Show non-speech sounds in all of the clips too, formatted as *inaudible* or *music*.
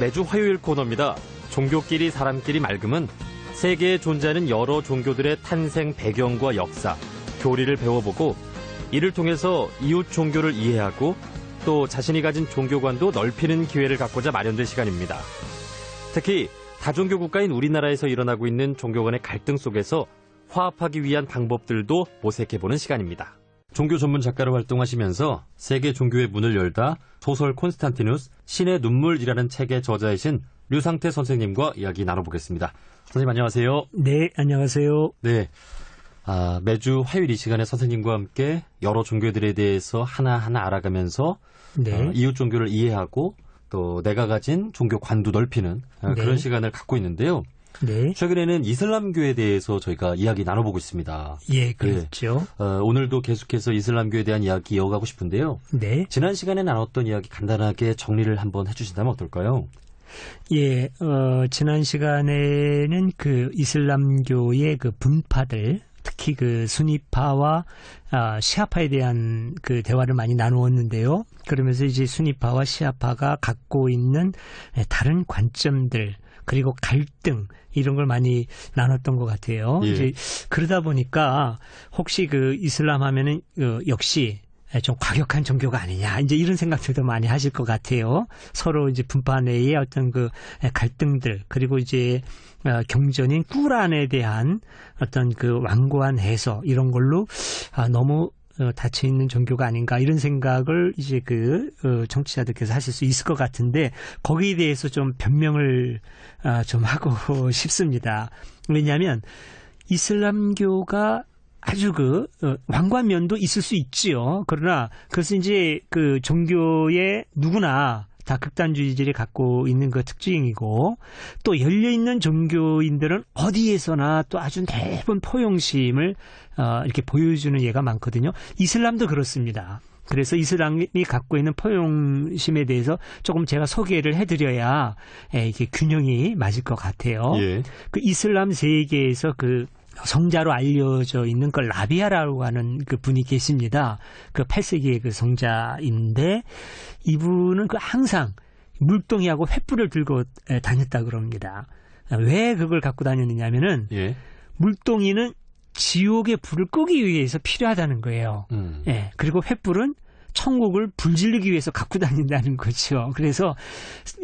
매주 화요일 코너입니다. 종교끼리 사람끼리 맑음은 세계에 존재하는 여러 종교들의 탄생 배경과 역사, 교리를 배워보고 이를 통해서 이웃 종교를 이해하고 또 자신이 가진 종교관도 넓히는 기회를 갖고자 마련된 시간입니다. 특히 다종교 국가인 우리나라에서 일어나고 있는 종교 간의 갈등 속에서 화합하기 위한 방법들도 모색해보는 시간입니다. 종교 전문 작가로 활동하시면서 세계 종교의 문을 열다 소설 콘스탄티누스 신의 눈물이라는 책의 저자이신 류상태 선생님과 이야기 나눠보겠습니다. 선생님 안녕하세요. 네, 안녕하세요. 네. 아, 매주 화요일 이 시간에 선생님과 함께 여러 종교들에 대해서 하나하나 알아가면서 네. 어, 이웃 종교를 이해하고 또 내가 가진 종교관도 넓히는 어, 네. 그런 시간을 갖고 있는데요. 네. 최근에는 이슬람교에 대해서 저희가 이야기 나눠보고 있습니다. 예, 그렇죠. 어, 오늘도 계속해서 이슬람교에 대한 이야기 이어가고 싶은데요. 네. 지난 시간에 나눴던 이야기 간단하게 정리를 한번 해주신다면 어떨까요? 예, 어, 지난 시간에는 그 이슬람교의 그 분파들, 특히 그 수니파와 아, 시아파에 대한 그 대화를 많이 나누었는데요. 그러면서 이제 수니파와 시아파가 갖고 있는 다른 관점들, 그리고 갈등, 이런 걸 많이 나눴던 것 같아요. 예. 이제 그러다 보니까 혹시 그 이슬람 하면은 어, 역시 좀 과격한 종교가 아니냐 이제 이런 생각들도 많이 하실 것 같아요. 서로 이제 분파 내의 어떤 그 갈등들 그리고 이제 어, 경전인 꾸란에 대한 어떤 그 완고한 해석 이런 걸로 아, 너무 어, 닫혀 있는 종교가 아닌가 이런 생각을 이제 그 어, 청취자들께서 하실 수 있을 것 같은데 거기에 대해서 좀 변명을 아, 좀 하고 *laughs* 싶습니다. 왜냐하면 이슬람교가 아주 그 어, 완고한 면도 있을 수 있지요. 그러나 그것은 이제 그 종교의 누구나 다 극단주의들이 갖고 있는 그 특징이고 또 열려 있는 종교인들은 어디에서나 또 아주 넓은 포용심을 어, 이렇게 보여주는 예가 많거든요. 이슬람도 그렇습니다. 그래서 이슬람이 갖고 있는 포용심에 대해서 조금 제가 소개를 해드려야 에, 이게 균형이 맞을 것 같아요. 예. 그 이슬람 세계에서 그 성자로 알려져 있는 그 라비아라고 하는 그 분이 계십니다. 그 8세기의 그 성자인데 이분은 그 항상 물동이하고 횃불을 들고 에, 다녔다 그럽니다. 왜 그걸 갖고 다녔느냐면은 예. 물동이는 지옥의 불을 끄기 위해서 필요하다는 거예요. 음. 예. 그리고 횃불은 천국을 불질르기 위해서 갖고 다닌다는 거죠. 그래서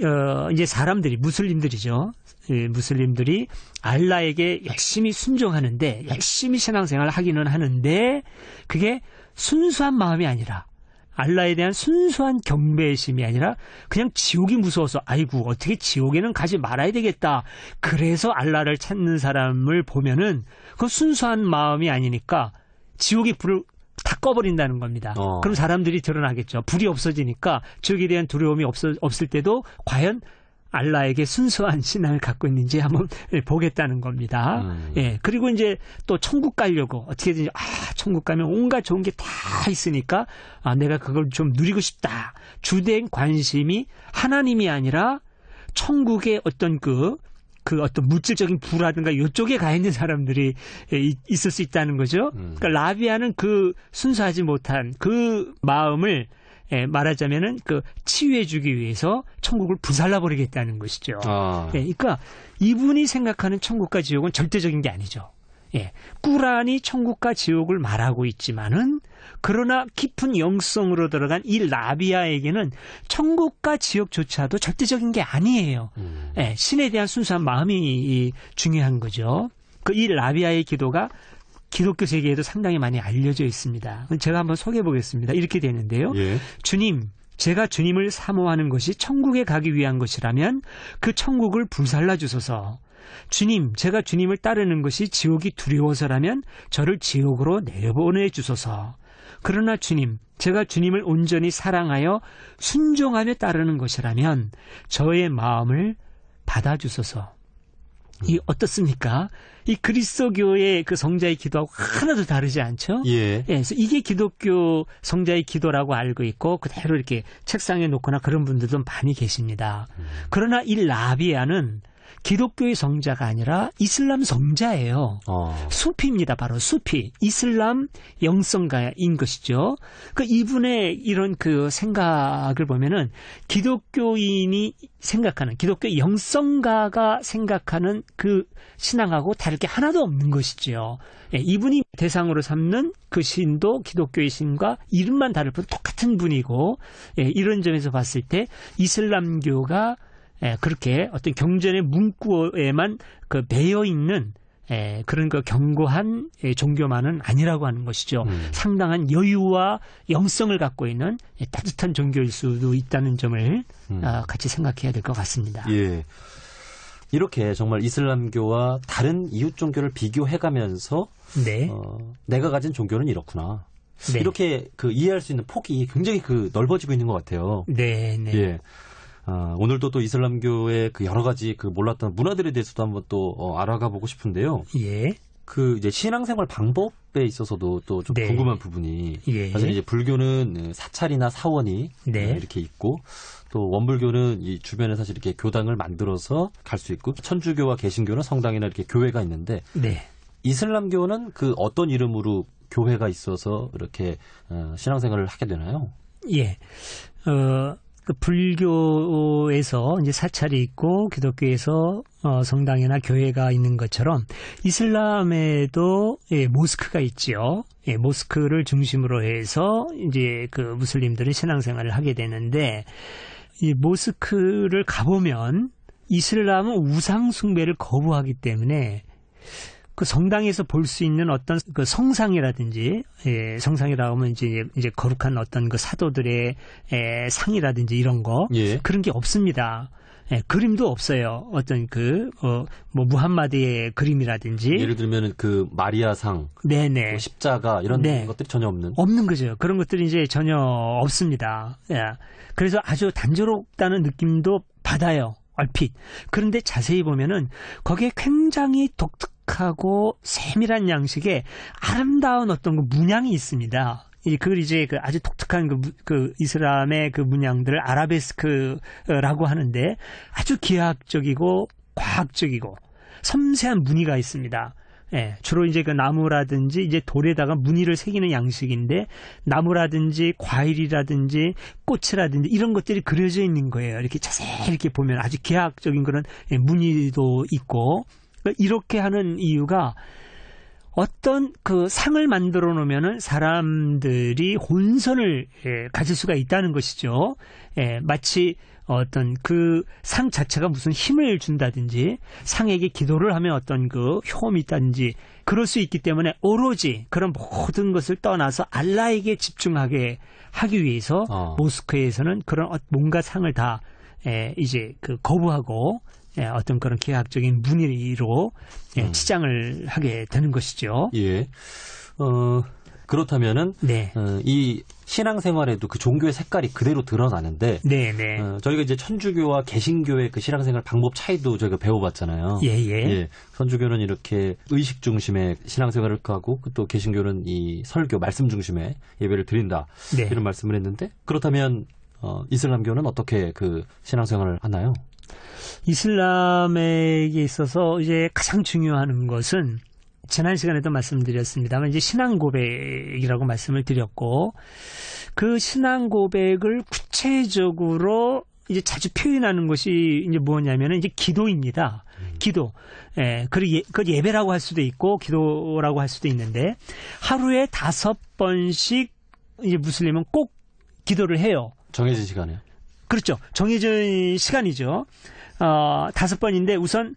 어 이제 사람들이 무슬림들이죠. 예, 무슬림들이 알라에게 열심히 순종하는데 열심히 신앙생활을 하기는 하는데 그게 순수한 마음이 아니라 알라에 대한 순수한 경배심이 아니라 그냥 지옥이 무서워서 아이고 어떻게 지옥에는 가지 말아야 되겠다. 그래서 알라를 찾는 사람을 보면은 그 순수한 마음이 아니니까 지옥의 불을 다 꺼버린다는 겁니다. 어. 그럼 사람들이 드러나겠죠. 불이 없어지니까 지옥에 대한 두려움이 없, 없을 때도 과연 알라에게 순수한 신앙을 갖고 있는지 한번 보겠다는 겁니다. 음. 예. 그리고 이제 또 천국 가려고 어떻게든지 아, 천국 가면 온갖 좋은 게 다 있으니까 아, 내가 그걸 좀 누리고 싶다. 주된 관심이 하나님이 아니라 천국의 어떤 그, 그 어떤 물질적인 부라든가 이쪽에 가 있는 사람들이 예, 이- 있을 수 있다는 거죠. 음. 그러니까 라비아는 그 순수하지 못한 그 마음을 예, 말하자면은 그 치유해주기 위해서 천국을 부살라 버리겠다는 것이죠. 아. 예, 그러니까 이분이 생각하는 천국과 지옥은 절대적인 게 아니죠. 예, 꾸란이 천국과 지옥을 말하고 있지만은 그러나 깊은 영성으로 들어간 이 라비아에게는 천국과 지옥조차도 절대적인 게 아니에요. 음. 예, 신에 대한 순수한 마음이 이- 중요한 거죠. 그 이 라비아의 기도가 기독교 세계에도 상당히 많이 알려져 있습니다. 제가 한번 소개해 보겠습니다. 이렇게 되는데요. 예. 주님, 제가 주님을 사모하는 것이 천국에 가기 위한 것이라면 그 천국을 불살라 주소서. 주님, 제가 주님을 따르는 것이 지옥이 두려워서라면 저를 지옥으로 내보내 주소서. 그러나 주님, 제가 주님을 온전히 사랑하여 순종하며 따르는 것이라면 저의 마음을 받아주소서. 이 어떻습니까? 이 그리스도교의 그 성자의 기도하고 하나도 다르지 않죠? 예. 예, 그래서 이게 기독교 성자의 기도라고 알고 있고 그대로 이렇게 책상에 놓거나 그런 분들도 많이 계십니다. 그러나 이 라비아는 기독교의 성자가 아니라 이슬람 성자예요. 어. 수피입니다. 바로 수피. 이슬람 영성가인 것이죠. 그 이분의 이런 그 생각을 보면은 기독교인이 생각하는 기독교 영성가가 생각하는 그 신앙하고 다를 게 하나도 없는 것이죠. 예, 이분이 대상으로 삼는 그 신도 기독교의 신과 이름만 다를 뿐 똑같은 분이고 예, 이런 점에서 봤을 때 이슬람교가 예, 그렇게 어떤 경전의 문구에만 그 배어 있는 예, 그런 그 견고한 예, 종교만은 아니라고 하는 것이죠. 음. 상당한 여유와 영성을 갖고 있는 예, 따뜻한 종교일 수도 있다는 점을 음. 아, 같이 생각해야 될 것 같습니다. 예. 이렇게 정말 이슬람교와 다른 이웃 종교를 비교해가면서 네, 어, 내가 가진 종교는 이렇구나. 네. 이렇게 그 이해할 수 있는 폭이 굉장히 그 넓어지고 있는 것 같아요. 네, 네, 예. 아, 오늘도 또 이슬람교의 그 여러 가지 그 몰랐던 문화들에 대해서도 한번 또 어, 알아가 보고 싶은데요. 예, 그 이제 신앙생활 방법에 있어서도 또좀 네. 궁금한 부분이 예. 사실 이제 불교는 사찰이나 사원이 네. 어, 이렇게 있고 또 원불교는 이 주변에 사실 이렇게 교당을 만들어서 갈 수 있고 천주교와 개신교는 성당이나 이렇게 교회가 있는데 네. 이슬람교는 그 어떤 이름으로 교회가 있어서 이렇게 어, 신앙생활을 하게 되나요? 예. 어, 그 불교에서 이제 사찰이 있고 기독교에서 어, 성당이나 교회가 있는 것처럼 이슬람에도 예, 모스크가 있지요. 예, 모스크를 중심으로 해서 이제 그 무슬림들은 신앙생활을 하게 되는데 이 모스크를 가보면 이슬람은 우상 숭배를 거부하기 때문에 그 성당에서 볼 수 있는 어떤 그 성상이라든지 예, 성상이라고 하면 이제 이제 거룩한 어떤 그 사도들의 예, 상이라든지 이런 거 예. 그런 게 없습니다. 예, 그림도 없어요. 어떤 그, 어, 뭐, 무함마드의 그림이라든지. 예를 들면 그 마리아상, 네네. 뭐 십자가 이런 네. 것들이 전혀 없는. 없는 거죠. 그런 것들이 이제 전혀 없습니다. 예. 그래서 아주 단조롭다는 느낌도 받아요. 얼핏. 그런데 자세히 보면은 거기에 굉장히 독특 하고 세밀한 양식의 아름다운 어떤 그 문양이 있습니다. 이 그걸 이제 그 아주 독특한 그, 무- 그 이슬람의 그 문양들을 아라베스크라고 하는데 아주 기하학적이고 과학적이고 섬세한 무늬가 있습니다. 예, 주로 이제 그 나무라든지 이제 돌에다가 무늬를 새기는 양식인데 나무라든지 과일이라든지 꽃이라든지 이런 것들이 그려져 있는 거예요. 이렇게 자세히 이렇게 보면 아주 기하학적인 그런 예, 무늬도 있고 이렇게 하는 이유가 어떤 그 상을 만들어 놓으면은 사람들이 혼선을 예, 가질 수가 있다는 것이죠. 예, 마치 어떤 그 상 자체가 무슨 힘을 준다든지 상에게 기도를 하면 어떤 그 효험이 있다든지 그럴 수 있기 때문에 오로지 그런 모든 것을 떠나서 알라에게 집중하게 하기 위해서 어. 모스크에서는 그런 어- 뭔가 상을 다 예, 이제 그 거부하고 예, 어떤 그런 계약적인 문의로 예, 음. 치장을 하게 되는 것이죠. 예. 어, 그렇다면은 네. 어, 이 신앙생활에도 그 종교의 색깔이 그대로 드러나는데 네, 네. 어, 저희가 이제 천주교와 개신교의 그 신앙생활 방법 차이도 저희가 배워봤잖아요. 예, 예. 천주교는 이렇게 의식 중심의 신앙생활을 하고 또 개신교는 이 설교 말씀 중심의 예배를 드린다 네. 이런 말씀을 했는데 그렇다면 어, 이슬람교는 어떻게 그 신앙생활을 하나요? 이슬람에게 있어서 이제 가장 중요한 것은 지난 시간에도 말씀드렸습니다만 이제 신앙 고백이라고 말씀을 드렸고 그 신앙 고백을 구체적으로 이제 자주 표현하는 것이 이제 뭐냐면은 이제 기도입니다. 기도. 예, 그리고 예, 그걸 예배라고 할 수도 있고 기도라고 할 수도 있는데 하루에 다섯 번씩 이제 무슬림은 꼭 기도를 해요. 정해진 시간에요. 그렇죠. 정해진 시간이죠. 어, 다섯 번인데 우선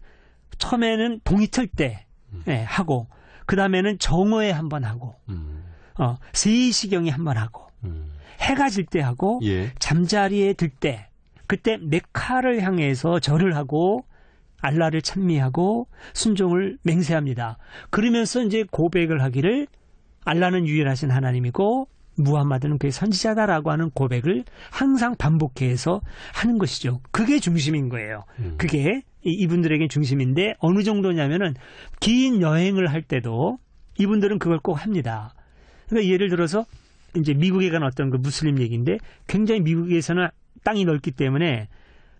처음에는 동이 틀때 예, 하고 그 다음에는 정오에 한 번 하고 음, 어, 3시경에 한 번 하고 음. 해가 질 때 하고 예. 잠자리에 들 때 그때 메카를 향해서 절을 하고 알라를 찬미하고 순종을 맹세합니다. 그러면서 이제 고백을 하기를 알라는 유일하신 하나님이고 무함마드는 그의 선지자다라고 하는 고백을 항상 반복해서 하는 것이죠. 그게 중심인 거예요. 음. 그게 이- 이분들에게 중심인데 어느 정도냐면은 긴 여행을 할 때도 이분들은 그걸 꼭 합니다. 그러니까 예를 들어서 이제 미국에 간 어떤 그 무슬림 얘기인데 굉장히 미국에서는 땅이 넓기 때문에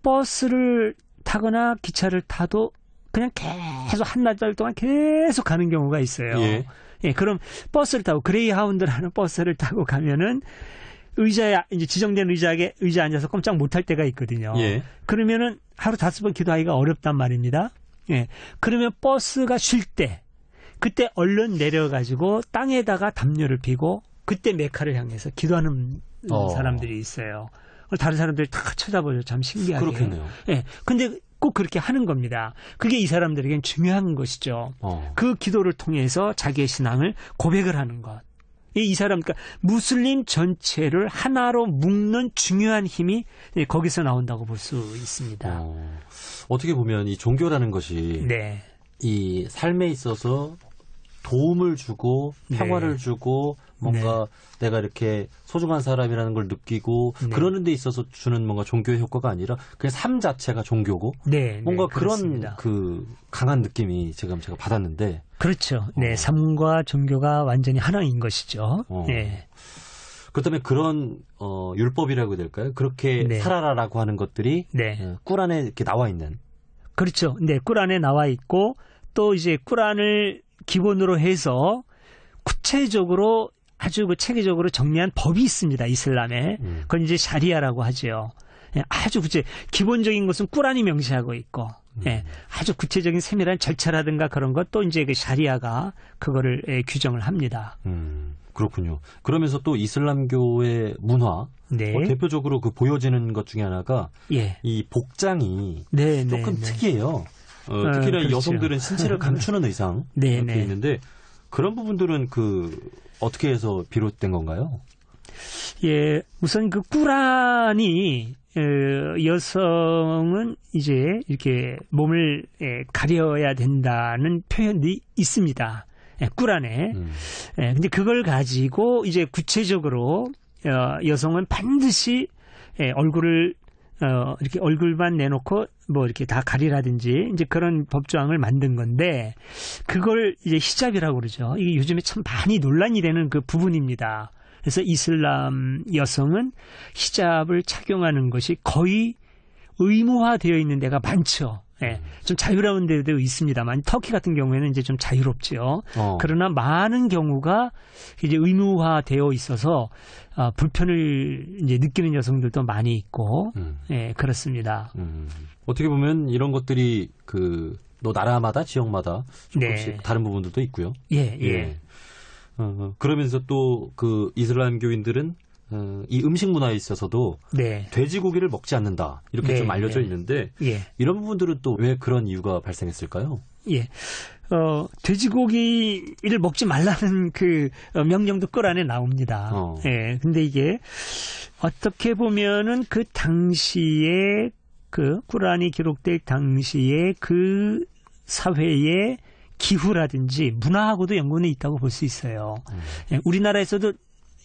버스를 타거나 기차를 타도 그냥 계속 한나절 동안 계속 가는 경우가 있어요. 예. 예, 그럼 버스를 타고 그레이하운드라는 버스를 타고 가면은 의자에 이제 지정된 의자에 의자 앉아서 꼼짝 못할 때가 있거든요. 예. 그러면은 하루 다섯 번 기도하기가 어렵단 말입니다. 예. 그러면 버스가 쉴 때 그때 얼른 내려가지고 땅에다가 담요를 피고 그때 메카를 향해서 기도하는 어. 사람들이 있어요. 다른 사람들이 다 쳐다보죠. 참 신기하게. 그렇겠네요. 예. 근데 꼭 그렇게 하는 겁니다. 그게 이 사람들에겐 중요한 것이죠. 어. 그 기도를 통해서 자기의 신앙을 고백을 하는 것. 이, 이 사람, 그러니까 무슬림 전체를 하나로 묶는 중요한 힘이 예, 거기서 나온다고 볼 수 있습니다. 어. 어떻게 보면 이 종교라는 것이 네. 이 삶에 있어서 도움을 주고 평화를 네. 주고 뭔가 내가 이렇게 소중한 사람이라는 걸 느끼고 네. 그러는 데 있어서 주는 뭔가 종교의 효과가 아니라 그냥 삶 자체가 종교고 네. 뭔가 네, 그런 그렇습니다. 그 강한 느낌이 지금 제가 받았는데 그렇죠. 네. 어. 삶과 종교가 완전히 하나인 것이죠. 어. 네. 그렇다면 그런 어 율법이라고 해야 될까요? 그렇게 네. 살아라라고 하는 것들이 네. 어, 꿀 안에 이렇게 나와 있는 그렇죠. 네. 꿀 안에 나와 있고 또 이제 꿀 안을 기본으로 해서 구체적으로 아주 그 체계적으로 정리한 법이 있습니다. 이슬람에. 음. 그건 이제 샤리아라고 하죠. 예, 아주 구체 기본적인 것은 꾸란이 명시하고 있고 예, 아주 구체적인 세밀한 절차라든가 그런 것 또 이제 그 샤리아가 그거를 예, 규정을 합니다. 음, 그렇군요. 그러면서 또 이슬람교의 문화 네. 어, 대표적으로 그 보여지는 것 중에 하나가 예. 이 복장이 네, 네. 조금 네. 특이해요. 어, 어, 특히나 그렇죠. 여성들은 신체를 감추는 *laughs* 의상 네, 이렇게 네. 있는데 그런 부분들은 그 어떻게 해서 비롯된 건가요? 예, 우선 그 꾸란이 어, 여성은 이제 이렇게 몸을 예, 가려야 된다는 표현이 있습니다. 예, 꾸란에. 음. 예, 근데 그걸 가지고 이제 구체적으로 어, 여성은 반드시 예, 얼굴을 어, 이렇게 얼굴만 내놓고 뭐 이렇게 다 가리라든지 이제 그런 법조항을 만든 건데 그걸 이제 히잡이라고 그러죠. 이게 요즘에 참 많이 논란이 되는 그 부분입니다. 그래서 이슬람 여성은 히잡을 착용하는 것이 거의 의무화되어 있는 데가 많죠. 예, 좀 자유로운 데도 있습니다만 터키 같은 경우에는 이제 좀 자유롭죠. 어. 그러나 많은 경우가 이제 의무화되어 있어서 아, 불편을 이제 느끼는 여성들도 많이 있고, 음, 예, 그렇습니다. 음. 어떻게 보면 이런 것들이 그또 나라마다 지역마다 조금씩 네. 다른 부분들도 있고요. 예, 예, 어, 어, 그러면서 또 그 이슬람교인들은 어, 이 음식 문화에 있어서도 네, 돼지고기를 먹지 않는다 이렇게 네, 좀 알려져 네. 있는데 예, 이런 부분들은 또 왜 그런 이유가 발생했을까요? 예. 어, 돼지고기를 먹지 말라는 그 어, 명령도 꿀 안에 나옵니다. 어. 예. 근데 이게 어떻게 보면은 그 당시에 그 꿀안이 기록될 당시에 그 사회의 기후라든지 문화하고도 연관이 있다고 볼 수 있어요. 음. 예, 우리나라에서도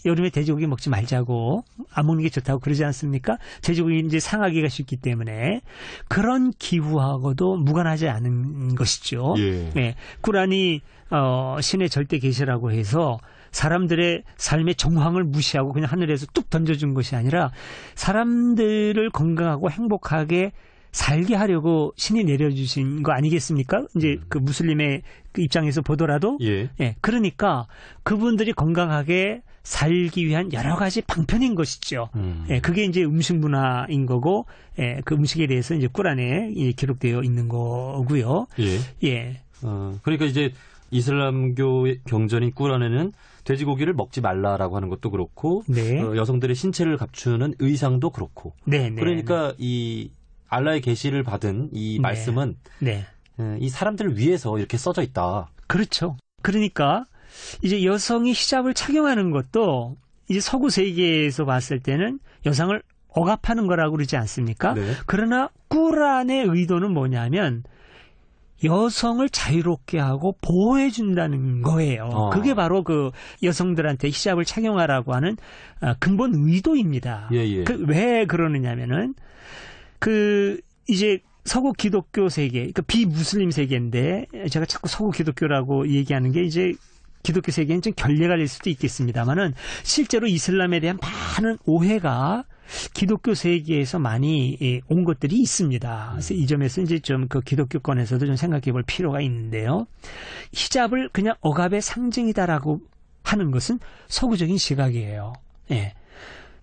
여름에 돼지고기 먹지 말자고 안 먹는 게 좋다고 그러지 않습니까? 돼지고기 이제 상하기가 쉽기 때문에 그런 기후하고도 무관하지 않은 것이죠. 예. 예, 꾸란이 어, 신의 절대 계시라고 해서 사람들의 삶의 정황을 무시하고 그냥 하늘에서 뚝 던져준 것이 아니라 사람들을 건강하고 행복하게 살게 하려고 신이 내려주신 거 아니겠습니까? 이제 그 무슬림의 그 입장에서 보더라도 예. 예, 그러니까 그분들이 건강하게 살기 위한 여러 가지 방편인 것이죠. 음. 예, 그게 이제 음식 문화인 거고, 예, 그 음식에 대해서 이제 꿀안에 예, 기록되어 있는 거고요. 예. 예, 어, 그러니까 이제 이슬람교의 경전인 꾸란에는 돼지고기를 먹지 말라라고 하는 것도 그렇고 네, 어, 여성들의 신체를 감추는 의상도 그렇고 네, 네. 그러니까 이 알라의 계시를 받은 이 네. 말씀은 네, 어, 이 사람들을 위해서 이렇게 써져 있다. 그렇죠. 그러니까 이제 여성이 히잡을 착용하는 것도 이제 서구 세계에서 봤을 때는 여성을 억압하는 거라고 그러지 않습니까? 네. 그러나 꿀안의 의도는 뭐냐면 여성을 자유롭게 하고 보호해 준다는 거예요. 어. 그게 바로 그 여성들한테 히잡을 착용하라고 하는 아, 근본 의도입니다. 예, 예. 그 왜 그러느냐면은 그 이제 서구 기독교 세계, 그 비무슬림 세계인데 제가 자꾸 서구 기독교라고 얘기하는 게 이제 기독교 세계는 좀 결례가 될 수도 있겠습니다만은 실제로 이슬람에 대한 많은 오해가 기독교 세계에서 많이 예, 온 것들이 있습니다. 그래서 이 점에서 이제 좀 그 기독교권에서도 좀 생각해 볼 필요가 있는데요. 히잡을 그냥 억압의 상징이다라고 하는 것은 서구적인 시각이에요. 예.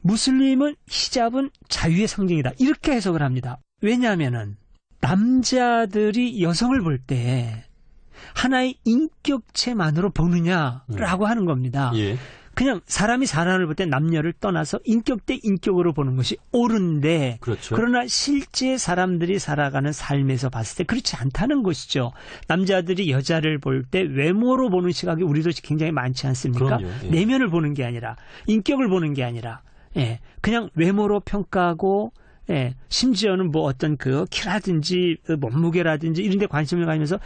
무슬림은 히잡은 자유의 상징이다. 이렇게 해석을 합니다. 왜냐하면은 남자들이 여성을 볼 때 하나의 인격체만으로 보느냐라고 하는 겁니다. 예. 그냥 사람이 사람을 볼 때 남녀를 떠나서 인격 대 인격으로 보는 것이 옳은데 그렇죠. 그러나 실제 사람들이 살아가는 삶에서 봤을 때 그렇지 않다는 것이죠. 남자들이 여자를 볼 때 외모로 보는 시각이 우리도 굉장히 많지 않습니까? 그럼요. 예. 내면을 보는 게 아니라 인격을 보는 게 아니라 예, 그냥 외모로 평가하고 예, 심지어는 뭐 어떤 그 키라든지 그 몸무게라든지 이런 데 관심을 가지면서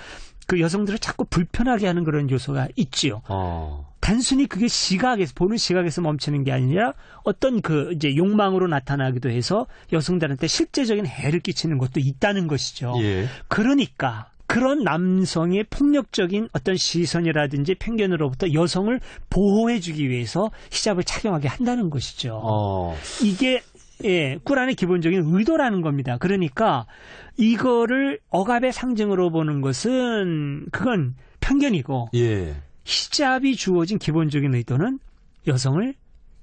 그 여성들을 자꾸 불편하게 하는 그런 요소가 있지요. 어. 단순히 그게 시각에서 보는 시각에서 멈추는 게 아니라 어떤 그 이제 욕망으로 나타나기도 해서 여성들한테 실제적인 해를 끼치는 것도 있다는 것이죠. 예. 그러니까 그런 남성의 폭력적인 어떤 시선이라든지 편견으로부터 여성을 보호해주기 위해서 히잡을 착용하게 한다는 것이죠. 어. 이게 예, 꾸란의 기본적인 의도라는 겁니다. 그러니까 이거를 억압의 상징으로 보는 것은 그건 편견이고 예. 히잡이 주어진 기본적인 의도는 여성을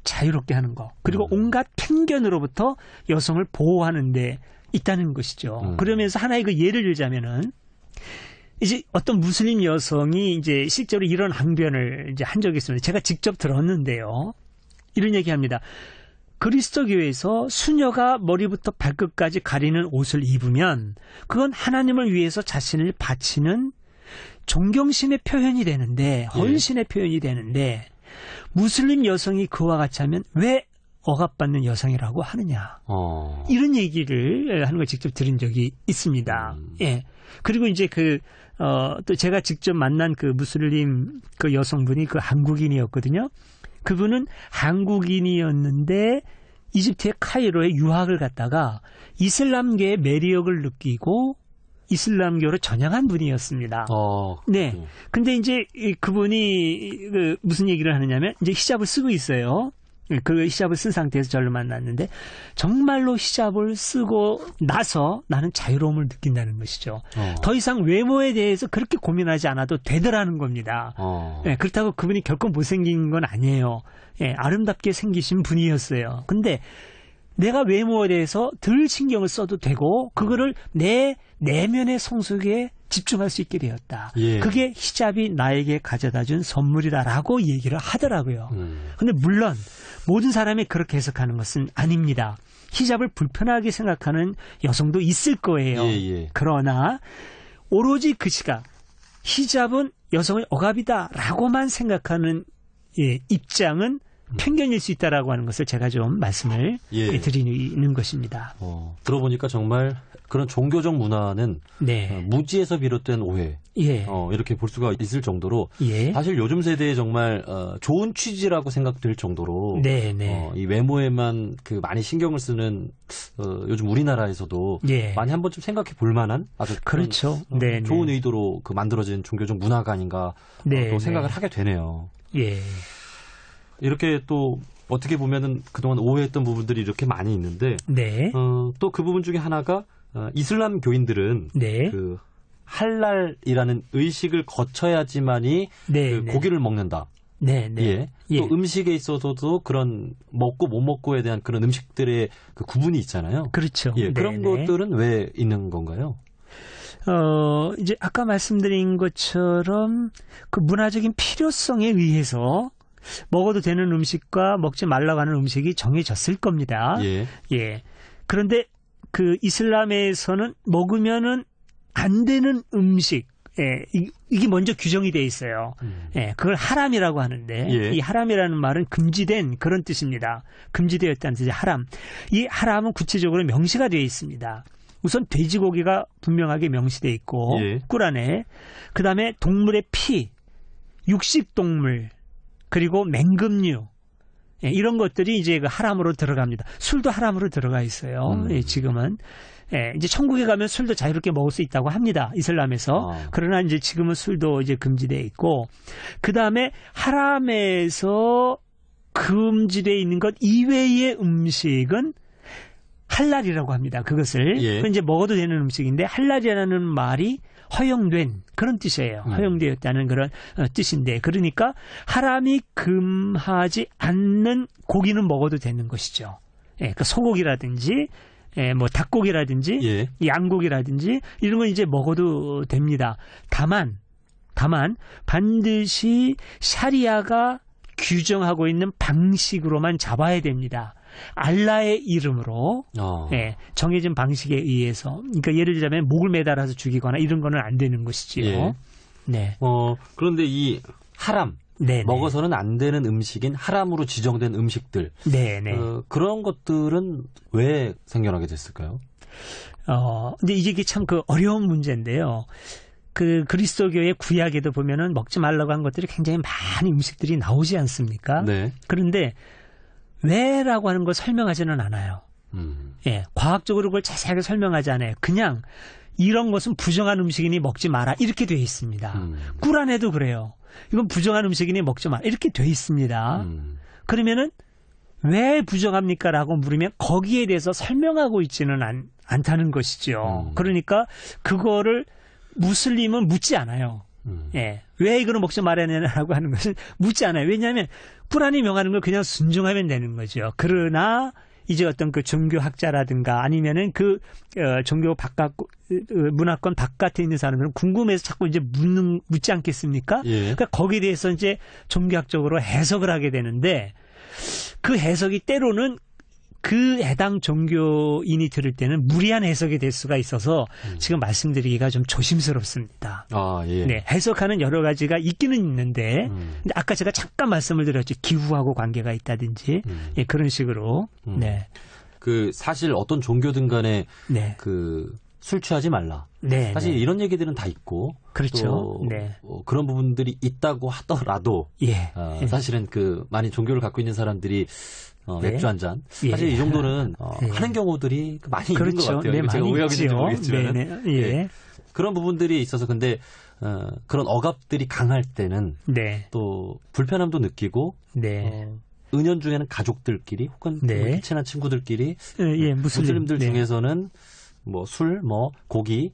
자유롭게 하는 거. 그리고 음. 온갖 편견으로부터 여성을 보호하는 데 있다는 것이죠. 음. 그러면서 하나의 그 예를 들자면은 이제 어떤 무슬림 여성이 이제 실제로 이런 항변을 이제 한 적이 있습니다. 제가 직접 들었는데요. 이런 얘기 합니다. 그리스도교에서 수녀가 머리부터 발끝까지 가리는 옷을 입으면 그건 하나님을 위해서 자신을 바치는 존경심의 표현이 되는데 헌신의 표현이 되는데 무슬림 여성이 그와 같이 하면 왜 억압받는 여성이라고 하느냐 어. 이런 얘기를 하는 걸 직접 들은 적이 있습니다. 음. 예. 그리고 이제 그, 어, 또 제가 직접 만난 그 무슬림 그 여성분이 그 한국인이었거든요. 그분은 한국인이었는데 이집트의 카이로에 유학을 갔다가 이슬람계의 매력을 느끼고 이슬람교로 전향한 분이었습니다. 어. 네. 근데 이제 이 그분이 그 무슨 얘기를 하느냐면 이제 히잡을 쓰고 있어요. 그 히잡을 쓴 상태에서 저를 만났는데 정말로 히잡을 쓰고 나서 나는 자유로움을 느낀다는 것이죠. 어. 더 이상 외모에 대해서 그렇게 고민하지 않아도 되더라는 겁니다. 어. 예, 그렇다고 그분이 결코 못생긴 건 아니에요. 예, 아름답게 생기신 분이었어요. 근데 내가 외모에 대해서 덜 신경을 써도 되고 그거를 내 내면의 성숙에 집중할 수 있게 되었다. 예. 그게 히잡이 나에게 가져다 준 선물이다라고 얘기를 하더라고요. 음. 근데 물론 모든 사람이 그렇게 해석하는 것은 아닙니다. 히잡을 불편하게 생각하는 여성도 있을 거예요. 예, 예. 그러나 오로지 그 시각 히잡은 여성의 억압이다라고만 생각하는 예, 입장은 편견일 수 있다라고 하는 것을 제가 좀 말씀을 예. 드리는 것입니다. 어. 들어보니까 정말 그런 종교적 문화는 어, 네, 무지에서 비롯된 오해 예, 어, 이렇게 볼 수가 있을 정도로 예, 사실 요즘 세대에 정말 어, 좋은 취지라고 생각될 정도로 네, 네, 어, 이 외모에만 그 많이 신경을 쓰는 어, 요즘 우리나라에서도 예, 많이 한번 좀 생각해 볼 만한 아주 그렇죠. 어, 네, 네. 좋은 의도로 그 만들어진 종교적 문화가 아닌가 어, 네, 또 생각을 네. 하게 되네요. 예, 이렇게 또 어떻게 보면은 그동안 오해했던 부분들이 이렇게 많이 있는데 네, 어, 또 그 부분 중에 하나가 어, 이슬람 교인들은 네, 그 할랄이라는 의식을 거쳐야지만이 네, 그 네. 고기를 먹는다. 네, 네, 예. 예. 또 음식에 있어서도 그런 먹고 못 먹고에 대한 그런 음식들의 그 구분이 있잖아요. 그렇죠. 예. 네, 그런 네. 것들은 왜 있는 건가요? 어, 이제 아까 말씀드린 것처럼 그 문화적인 필요성에 의해서 먹어도 되는 음식과 먹지 말라고 하는 음식이 정해졌을 겁니다. 예. 예. 그런데 그 이슬람에서는 먹으면은 안 되는 음식, 예, 이- 이게 먼저 규정이 돼 있어요. 음. 예, 그걸 하람이라고 하는데 예. 이 하람이라는 말은 금지된 그런 뜻입니다. 금지되었다는 뜻이 하람. 이 하람은 구체적으로 명시가 되어 있습니다. 우선 돼지고기가 분명하게 명시되어 있고 예. 꿀안에 그다음에 동물의 피, 육식 동물 그리고 맹금류 예, 이런 것들이 이제 그 하람으로 들어갑니다. 술도 하람으로 들어가 있어요. 음. 예, 지금은 예, 이제 천국에 가면 술도 자유롭게 먹을 수 있다고 합니다. 이슬람에서. 아. 그러나 이제 지금은 술도 이제 금지되어 있고 그 다음에 하람에서 금지되어 있는 것 이외의 음식은 할랄이라고 합니다. 그것을 예. 그 이제 먹어도 되는 음식인데 할랄이라는 말이 허용된 그런 뜻이에요. 음. 허용되었다는 그런 어, 뜻인데 그러니까 하람이 금하지 않는 고기는 먹어도 되는 것이죠. 예, 그 소고기라든지 예, 뭐 닭고기라든지 예. 양고기라든지 이런 건 이제 먹어도 됩니다. 다만 다만 반드시 샤리아가 규정하고 있는 방식으로만 잡아야 됩니다. 알라의 이름으로 어. 예, 정해진 방식에 의해서 그러니까 예를 들자면 목을 매달아서 죽이거나 이런 거는 안 되는 것이지요. 예. 네. 어, 그런데 이 하람 네. 먹어서는 안 되는 음식인 하람으로 지정된 음식들 네, 네. 어, 그런 것들은 왜 생겨나게 됐을까요? 어, 근데 이게 참 그 어려운 문제인데요. 그 그리스도교의 구약에도 보면은 먹지 말라고 한 것들이 굉장히 많이 음식들이 나오지 않습니까? 네. 그런데 왜라고 하는 걸 설명하지는 않아요. 음. 예, 과학적으로 그걸 자세하게 설명하지 않아요. 그냥 이런 것은 부정한 음식이니 먹지 마라 이렇게 돼 있습니다. 음. 꿀 안에도 그래요. 이건 부정한 음식이니 먹지 마라 이렇게 돼 있습니다. 음. 그러면은 왜 부정합니까라고 물으면 거기에 대해서 설명하고 있지는 않, 않다는 것이죠. 음. 그러니까 그거를 무슬림은 묻지 않아요. 음. 예. 왜 이거는 먹지 말아야 되냐라고 하는 것은 묻지 않아요. 왜냐하면 꾸란이 명하는 걸 그냥 순종하면 되는 거죠. 그러나 이제 어떤 그 종교학자라든가 아니면은 그 어, 종교 바깥 어, 문화권 바깥에 있는 사람들은 궁금해서 자꾸 이제 묻는 묻지 않겠습니까? 예. 그러니까 거기에 대해서 이제 종교학적으로 해석을 하게 되는데 그 해석이 때로는 그 해당 종교인이 들을 때는 무리한 해석이 될 수가 있어서 음. 지금 말씀드리기가 좀 조심스럽습니다. 아, 예. 네, 해석하는 여러 가지가 있기는 있는데, 음. 근데 아까 제가 잠깐 말씀을 드렸죠. 기후하고 관계가 있다든지, 음. 예, 그런 식으로. 음. 네, 그 사실 어떤 종교든 간에 네, 그술 취하지 말라. 네. 사실 네. 이런 얘기들은 다 있고 그렇죠. 또 네. 어, 그런 부분들이 있다고 하더라도 예. 어, 예. 사실은 그 많이 종교를 갖고 있는 사람들이 어, 네. 맥주 한 잔. 예. 사실 이 정도는 어, 예. 하는 경우들이 많이 있는 것 그렇죠. 같아요. 네, 제가 오해하는지 있지요. 모르겠지만 네, 네. 예. 그런 부분들이 있어서 근데 어, 그런 억압들이 강할 때는 네. 또 불편함도 느끼고 네. 어, 은연 중에는 가족들끼리 혹은 네. 그 친한 친구들끼리 예, 예, 무슬림. 네. 중에서는 뭐 술, 뭐 고기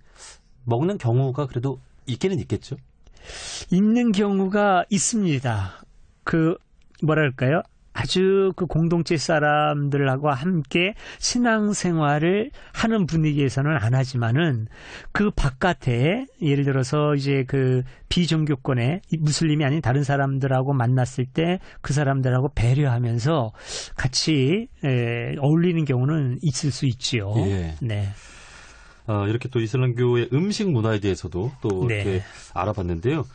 먹는 경우가 그래도 있기는 있겠죠. 있는 경우가 있습니다. 그 뭐랄까요? 아주 그 공동체 사람들하고 함께 신앙생활을 하는 분위기에서는 안 하지만은 그 바깥에 예를 들어서 이제 그 비종교권의 이 무슬림이 아닌 다른 사람들하고 만났을 때 그 사람들하고 배려하면서 같이 에, 어울리는 경우는 있을 수 있지요. 예. 네. 어, 이렇게 또 이슬람교의 음식 문화에 대해서도 또 네. 이렇게 알아봤는데요.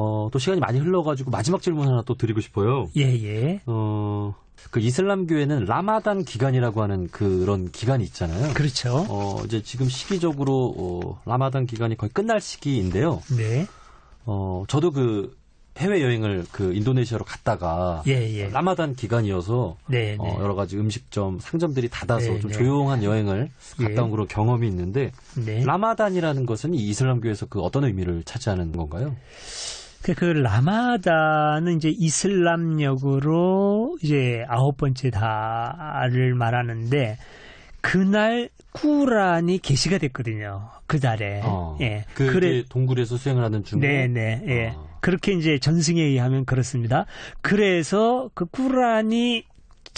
어, 또 시간이 많이 흘러가지고 마지막 질문 하나 또 드리고 싶어요. 예, 예. 어, 그 이슬람교에는 라마단 기간이라고 하는 그런 기간이 있잖아요. 그렇죠. 어, 이제 지금 시기적으로 어, 라마단 기간이 거의 끝날 시기인데요. 네. 어, 저도 그 해외 여행을 그 인도네시아로 갔다가 예, 예. 라마단 기간이어서 네, 네. 어, 여러 가지 음식점, 상점들이 닫아서 네, 좀 네. 조용한 여행을 갔다 예. 온 그런 경험이 있는데 네. 라마단이라는 것은 이 이슬람교에서 그 어떤 의미를 차지하는 건가요? 그, 그 라마단은 이제 이슬람력으로 이제 아홉 번째 달을 말하는데 그날 꾸란이 게시가 됐거든요. 그 달에. 어, 예. 그 그래 동굴에서 수행을 하는 중에 네네. 예. 어. 그렇게 이제 전승에 의하면 그렇습니다. 그래서 그 꾸란이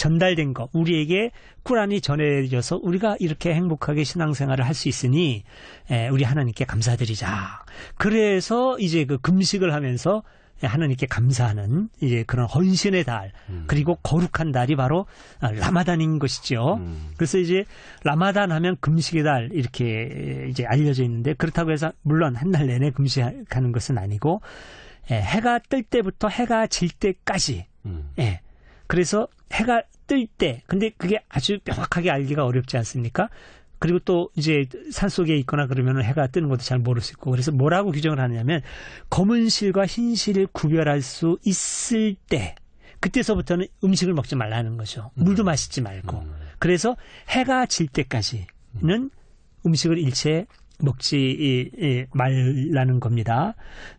전달된 거, 우리에게 꾸란이 전해져서 우리가 이렇게 행복하게 신앙생활을 할 수 있으니 예, 우리 하나님께 감사드리자. 그래서 이제 그 금식을 하면서 하나님께 감사하는 이제 그런 헌신의 달 음. 그리고 거룩한 달이 바로 아, 라마단인 것이죠. 음. 그래서 이제 라마단 하면 금식의 달 이렇게 이제 알려져 있는데 그렇다고 해서 물론 한 달 내내 금식하는 것은 아니고 예, 해가 뜰 때부터 해가 질 때까지 음. 예. 그래서 해가 뜰 때, 근데 그게 아주 명확하게 알기가 어렵지 않습니까? 그리고 또 이제 산 속에 있거나 그러면 해가 뜨는 것도 잘 모를 수 있고 그래서 뭐라고 규정을 하냐면 검은 실과 흰 실을 구별할 수 있을 때 그때서부터는 음식을 먹지 말라는 거죠. 물도 마시지 말고. 음. 그래서 해가 질 때까지는 음식을 일체 먹지 말라는 겁니다.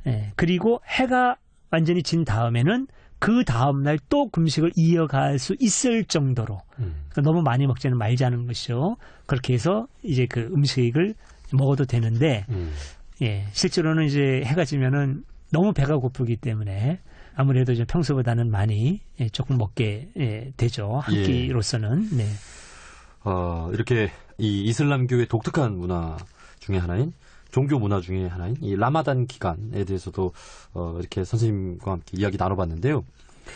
예, 그리고 해가 완전히 진 다음에는 그 다음날 또 금식을 이어갈 수 있을 정도로 음. 그러니까 너무 많이 먹지는 말자는 것이요. 그렇게 해서 이제 그 음식을 먹어도 되는데 음. 예, 실제로는 이제 해가 지면은 너무 배가 고프기 때문에 아무래도 좀 평소보다는 많이 예, 조금 먹게 예, 되죠. 한 예. 끼로서는. 네. 어, 이렇게 이 이슬람교의 독특한 문화 중에 하나인 종교 문화 중에 하나인 이 라마단 기간에 대해서도 어, 이렇게 선생님과 함께 이야기 나눠봤는데요.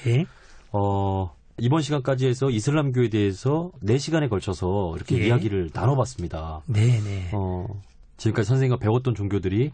네. 어, 이번 시간까지 해서 이슬람교에 대해서 4시간에 걸쳐서 이렇게 예. 이야기를 나눠봤습니다. 네, 네. 어, 지금까지 선생님과 배웠던 종교들이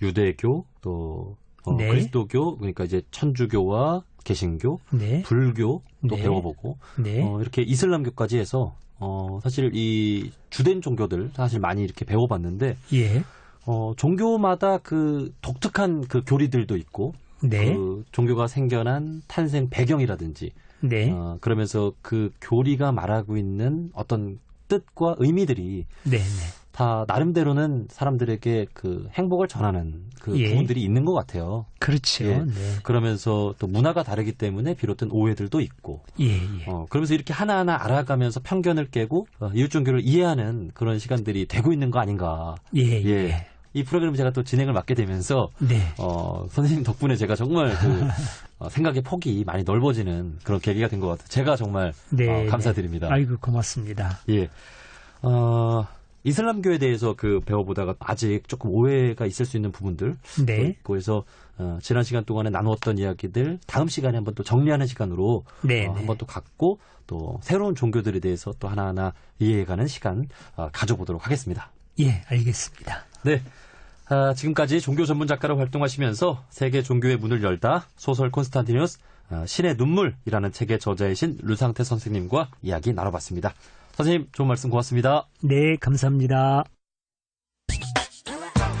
유대교, 또 어, 네. 그리스도교, 그러니까 이제 천주교와 개신교, 네. 불교 또 네. 배워보고 네. 어, 이렇게 이슬람교까지 해서 어, 사실 이 주된 종교들 사실 많이 이렇게 배워봤는데 예. 어, 종교마다 그 독특한 그 교리들도 있고 네. 그 종교가 생겨난 탄생 배경이라든지 네. 어, 그러면서 그 교리가 말하고 있는 어떤 뜻과 의미들이 네. 네. 다 나름대로는 사람들에게 그 행복을 전하는 그 예. 부분들이 있는 것 같아요. 그렇죠. 예. 네. 그러면서 또 문화가 다르기 때문에 비롯된 오해들도 있고 예, 예. 어, 그러면서 이렇게 하나하나 알아가면서 편견을 깨고 어, 이웃 종교를 이해하는 그런 시간들이 되고 있는 거 아닌가. 예, 예. 예. 이 프로그램 제가 또 진행을 맡게 되면서 네. 어, 선생님 덕분에 제가 정말 그 *laughs* 어, 생각의 폭이 많이 넓어지는 그런 계기가 된 것 같아요. 제가 정말 네. 어, 네. 감사드립니다. 아이고, 고맙습니다. 예. 어, 이슬람교에 대해서 그 배워보다가 아직 조금 오해가 있을 수 있는 부분들 또 네. 있고 해서 어, 지난 시간 동안에 나누었던 이야기들 다음 시간에 한번 또 정리하는 시간으로 네. 어, 네. 한번 또 갖고 또 새로운 종교들에 대해서 또 하나하나 이해해가는 시간 어, 가져보도록 하겠습니다. 예, 알겠습니다. 네. 아, 지금까지 종교 전문 작가로 활동하시면서 세계 종교의 문을 열다 소설 콘스탄티누스 아, 신의 눈물이라는 책의 저자이신 류상태 선생님과 이야기 나눠봤습니다. 선생님 좋은 말씀 고맙습니다. 네, 감사합니다.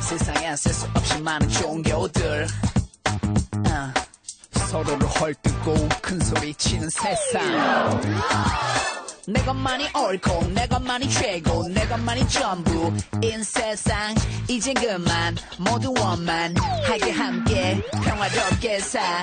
세상엔 셀수 없이 많은 종교들 아, 서로를 헐뜯고 큰 소리 치는 세상 내 것만이 옳고 내 것만이 최고 내 것만이 전부인 세상 이제 그만 모두 원만 하게 함께 평화롭게 살아가요